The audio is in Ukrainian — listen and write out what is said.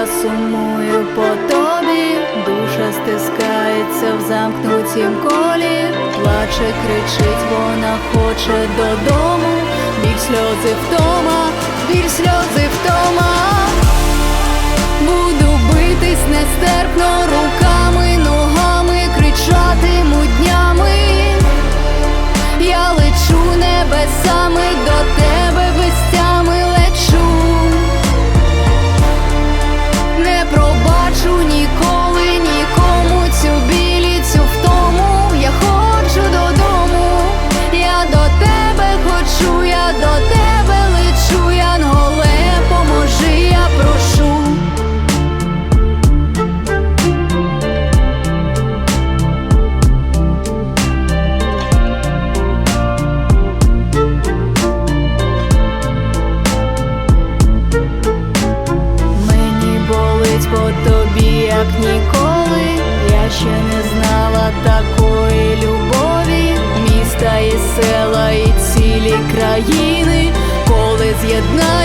я сумую по тобі, душа стискається в замкнутім колі, плаче, кричить, вона хоче додому, біль сльози втома, біль сльози втома. Як ніколи. Я ще не знала такої любові, міста і села, і цілі країни, коли з'єдна